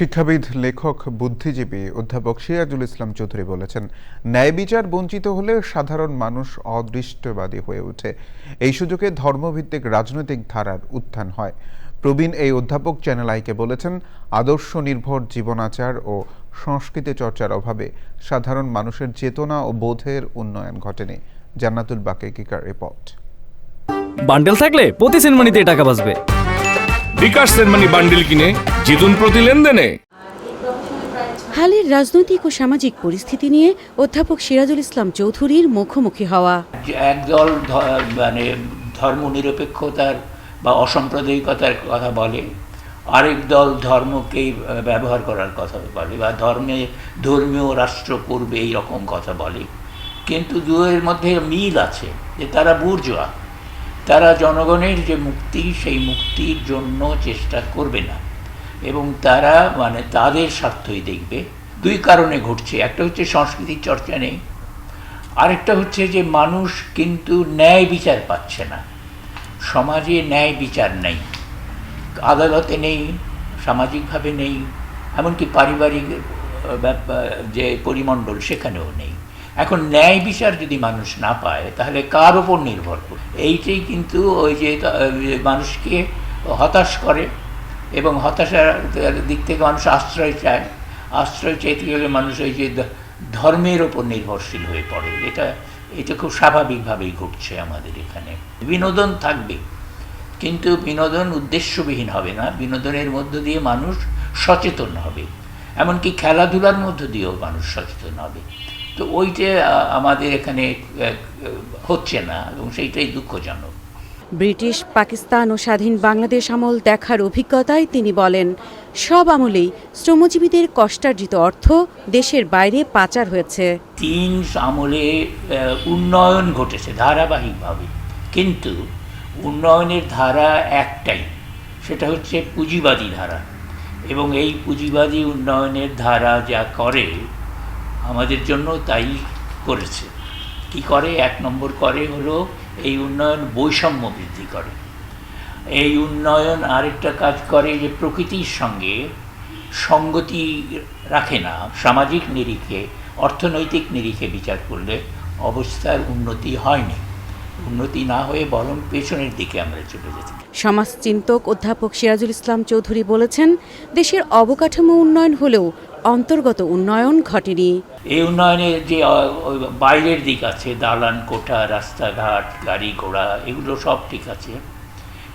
শিক্ষাবিদ, লেখক, বুদ্ধিজীবী অধ্যাপক সিরাজুল ইসলাম চৌধুরী বলেছেন, ন্যায় বিচার বঞ্চিত হলে সাধারণ মানুষ অদৃষ্টবাদী হয়ে ওঠে। এই সুযোগে ধর্মভিত্তিক রাজনৈতিক ধারার উত্থান হয়। প্রবীণ এই অধ্যাপক চ্যানেল আইকে বলেছেন, আদর্শ নির্ভর জীবনাচার ও সংস্কৃতি চর্চার অভাবে সাধারণ মানুষের চেতনা ও বোধের উন্নয়ন ঘটেনি। জান্নাতুল বাকেকিকার রিপোর্ট। বান্ডেল থাকলে প্রতি সেনমানিতে টাকা বাঁচবে। বিকাশ সেনমানি বান্ডিল কিনে জিতুন প্রতি লেনদেনে। হালের রাজনৈতিক ও সামাজিক পরিস্থিতি নিয়ে অধ্যাপক সিরাজুল ইসলাম চৌধুরীর মুখোমুখি হওয়া। একদল মানে ধর্মনিরপেক্ষতার বা অসাম্প্রদায়িকতার কথা বলে আরেক দল ধর্মকেই ব্যবহার করার কথা বলে বা ধর্মে ধর্মীয় রাষ্ট্র করবে এই রকম কথা বলে। কিন্তু দুয়ের মধ্যে মিল আছে যে তারা বুর্জোয়া। তারা জনগণের যে মুক্তি, সেই মুক্তির জন্য চেষ্টা করবে না। এবং তারা মানে তাদের স্বার্থই দেখবে। দুই কারণে ঘটছে। একটা হচ্ছে সংস্কৃতির চর্চা নেই। আরেকটা হচ্ছে যে মানুষ কিন্তু ন্যায় বিচার পাচ্ছে না। সমাজে ন্যায় বিচার নেই। আদালতে নেই, সামাজিকভাবে নেই, এমনকি পারিবারিক যে পরিমণ্ডল সেখানেও নেই। এখন ন্যায় বিচার যদি মানুষ না পায়, তাহলে কার ওপর নির্ভর করে এইটাই কিন্তু ওই যে মানুষকে হতাশ করে এবং হতাশার দিক থেকে মানুষ আশ্রয় চায়। আশ্রয় চাইতে গেলে মানুষ ওই যে ধর্মের ওপর নির্ভরশীল হয়ে পড়ে। এটা এটা খুব স্বাভাবিকভাবেই ঘটছে আমাদের এখানে। বিনোদন থাকবে, কিন্তু বিনোদন উদ্দেশ্যবিহীন হবে না। বিনোদনের মধ্য দিয়ে মানুষ সচেতন হবে। এমনকি খেলাধুলার মধ্য দিয়েও মানুষ সচেতন হবে। তো ওইটা আমাদের এখানে হচ্ছে না এবং সেইটাই দুঃখজনক। ব্রিটিশ পাকিস্তান ও স্বাধীন বাংলাদেশ আমল দেখার অভিজ্ঞতায় তিনি বলেন সব আমলেই শ্রমজীবীদের কষ্টার্জিত অর্থ দেশের বাইরে পাচার হয়েছে। তিন আমলে উন্নয়ন ঘটেছে ধারাবাহিকভাবে। কিন্তু উন্নয়নের ধারা একটাই সেটা হচ্ছে পুঁজিবাদী ধারা। এবং এই পুঁজিবাদী উন্নয়নের ধারা যা করে, আমাদের জন্য তাই করেছে। কি করে? এক নম্বর করে হলো এই উন্নয়ন বৈষম্য বৃদ্ধি করে। এই উন্নয়ন আরেকটা কাজ করে যে প্রকৃতির সঙ্গে সঙ্গতি রাখে না, সামাজিক নিরিখে, অর্থনৈতিক নিরিখে বিচার করলে অবস্থার উন্নতি হয়নি। উন্নতি না হয়ে বরং পেছনের দিকে আমরা চলে যেতে সমাজচিন্তক অধ্যাপক সিরাজুল ইসলাম চৌধুরী বলেছেন দেশের অবকাঠামো উন্নয়ন হলেও অন্তর্গত উন্নয়ন ঘটেনি। এই উন্নয়নের যে বাইরের দিক আছে দালান কোঠা রাস্তাঘাট গাড়ি ঘোড়া এগুলো সব ঠিক আছে।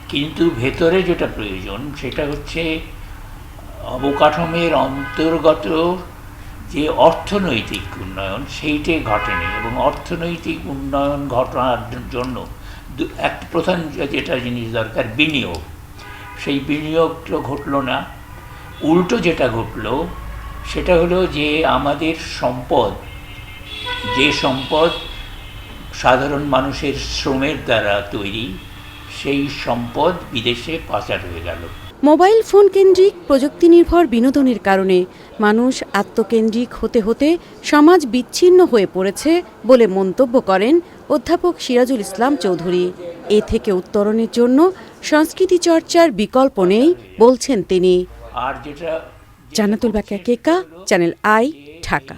কিন্তু ভেতরে যেটা প্রয়োজন সেটা হচ্ছে অবকাঠামোর অন্তর্গত যে অর্থনৈতিক উন্নয়ন সেইটাই ঘটেনি এবং অর্থনৈতিক উন্নয়ন ঘটনার জন্য এক প্রধান যেটা জিনিস দরকার, বিনিয়োগ। সেই বিনিয়োগটা ঘটলো না। উল্টো যেটা ঘটলো, সেটা হলো যে আমাদের সম্পদ, যে সম্পদ সাধারণ মানুষের শ্রমের দ্বারা তৈরি, সেই সম্পদ বিদেশে পাচার হয়ে গেল। মোবাইল ফোন কেন্দ্রিক প্রযুক্তি নির্ভর বিনোদনের কারণে মানুষ আত্মকেন্দ্রিক হতে হতে সমাজ বিচ্ছিন্ন হয়ে পড়েছে বলে মন্তব্য করেন অধ্যাপক সিরাজুল ইসলাম চৌধুরী। এ থেকে উত্তরণের জন্য সংস্কৃতি চর্চার বিকল্প নেই বলছেন তিনি। আর যেটা জান্নাতুল বাকিয়া কেকা চ্যানেল আই ঢাকা।